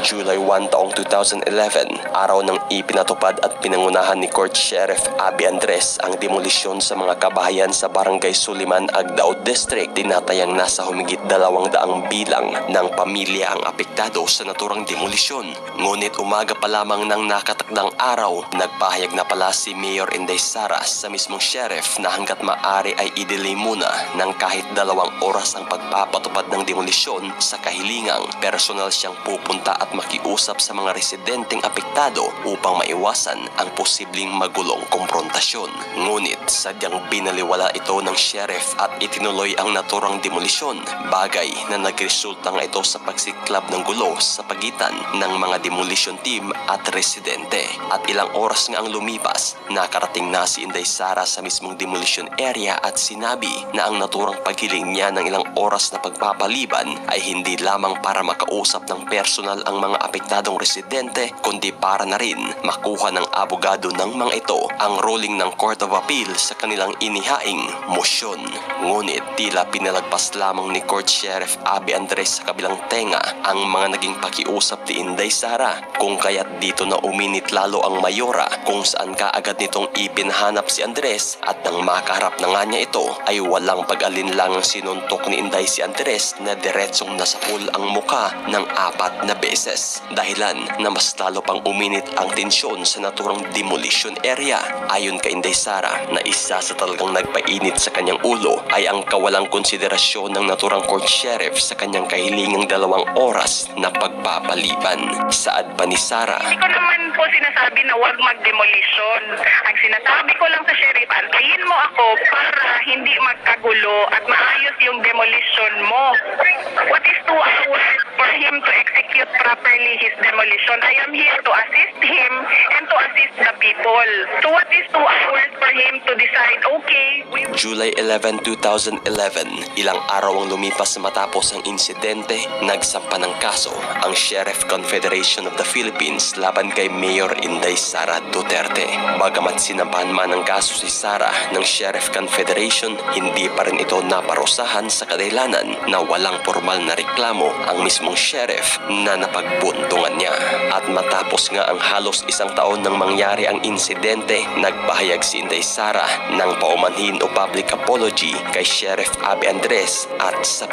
July 1 taong 2011, araw ng ipinatupad at pinangunahan ni Court Sheriff Abi Andres ang demolisyon sa mga kabahayan sa Barangay Suliman, Agdao District. Tinatayang nasa humigit dalawang daang bilang ng pamilya ang apektado sa naturang demolisyon. Ngunit umaga pa lamang ng nakatakdang araw, nagpahayag na pala si Mayor Inday Sara sa mismong sheriff na hanggat maaari ay i-delay muna ng kahit dalawang oras ang pagpapatupad ng demolisyon sa kahilingang personal siyang pupunta at makiusap sa mga residenteng apektado upang maiwasan ang posibleng magulong komprontasyon. Ngunit sadyang binaliwala ito ng sheriff at itinuloy ang naturang demolisyon, bagay na nagresulta nga ito sa pagsiklab ng gulo sa pagitan ng mga demolition team at residente. At ilang oras nga ang lumipas, nakarating na si Inday Sara sa mismong demolition area at sinabi na ang naturang paghiling niya ng ilang oras na pagpapaliban ay hindi lamang para makausap ng personal ang mga apektadong residente kundi para na rin makuha ng abogado ng mga ito ang ruling ng Court of Appeal sa kanilang inihaing motion. Ngunit tila pinalagpas lamang ni Court Sheriff Abi Andres sa kabilang tenga ang mga naging pakiusap ni Inday Sara kung kaya't dito na uminit lalo ang mayora kung saan kaagad nitong ipinhanap si Andres at nang makaharap na nga niya ito ay walang pag-alinlangang sinuntok ni Inday si Andres na diretsong nasapul ang muka ng apat na beses. Dahilan na mas lalo pang uminit ang tensyon sa naturang demolition area. Ayon kay Inday Sara na isa sa talagang nagpainit sa kanyang ulo ay ang kawalang konsiderasyon ng naturang court sheriff sa kanyang kahilingang dalawang oras na pagpapaliban. Saad pa ni Sara naman po sinasabi na huwag mag-demolition. Ang sinasabi ko lang sa sheriff, antayin mo ako para hindi magkagulo at maayos yung demolition mo. What is two hours him to execute properly his demolition? I am here to assist him and to assist the people. So what is two hours for him to decide, okay, we July 11, 2011, ilang araw ang lumipas matapos ang insidente, nagsampa ng kaso ang Sheriff Confederation of the Philippines laban kay Mayor Inday Sara Duterte. Bagamat sinampahan man ng kaso si Sara ng Sheriff Confederation, hindi pa rin ito naparusahan sa kadahilanan na walang formal na reklamo ang mismong sheriff na napagbuntungan niya. At matapos nga ang halos isang taon nang mangyari ang insidente, nagpahayag si Inday Sara ng paumanhin o public apology kay Sheriff Abi Andres at sa